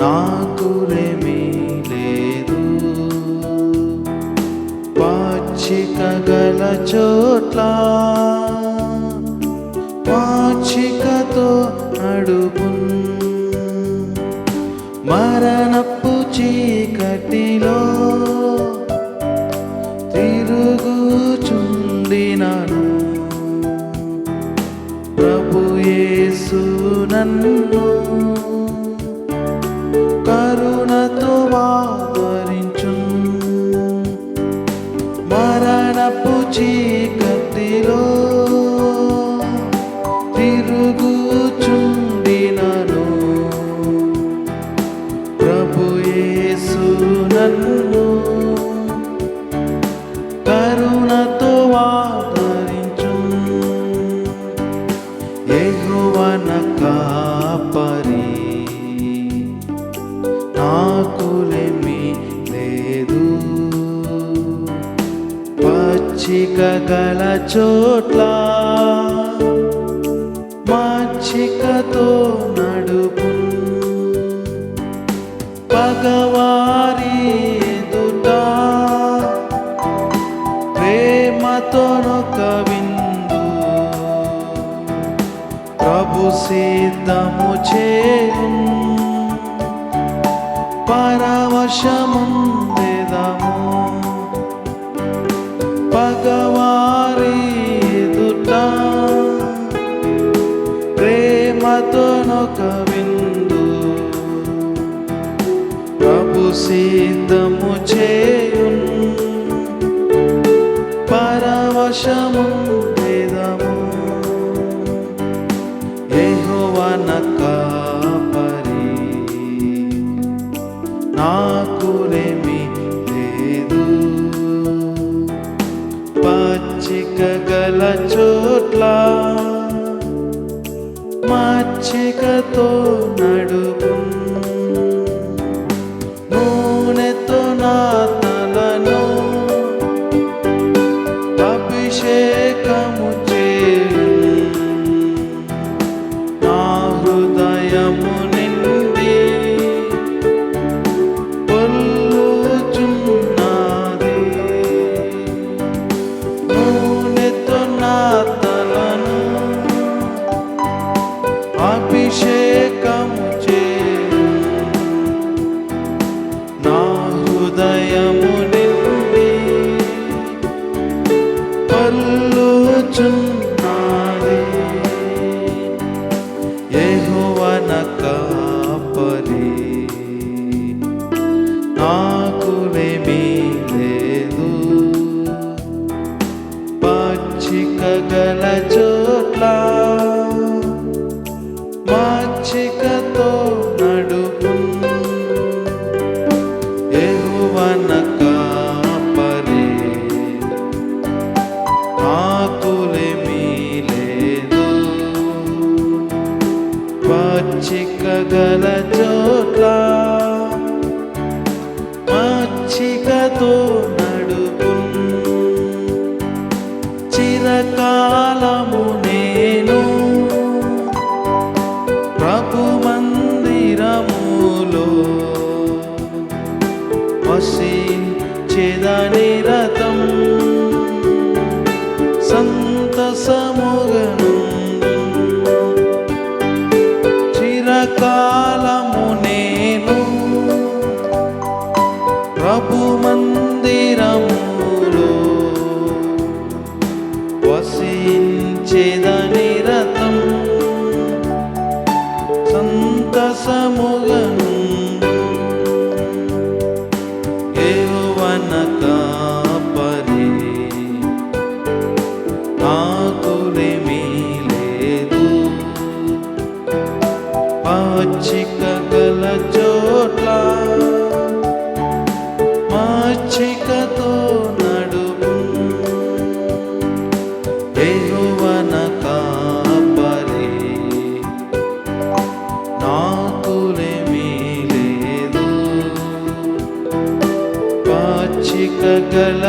నాకులేమీ లేదు. పాచిక గల చోట్ల పాచికతో అడుగు మరణపు చీ ఆదరించు మరణపు చీకటిలో తిరుగుచుండినను. ప్రభు యేసు నన్ను కరుణతో ఆదరించు ఎగువనకా మచ్చిక గల చోట్ల మచ్చికతో నడుపు పగవారి ఎదుట కవిందు విందు. ప్రభు సిద్ధము చేయు పరవశముందెదము. పగవారి ఎదుట ప్రేమతోనొక విందు. ప్రభు సిద్ధము చేయున్. పరవశము వేదము. పచ్చిక గల చోట్ల మచ్చికతో నడుపు నూనెతో నా తలను అభిషేకము పచ్చిక గల చోట్ల ప్రభు మందిరములో వసించేదని రథం సంతసముగను యెహోవన కాపరి నాకు కృపతో నడుము పాచిక గల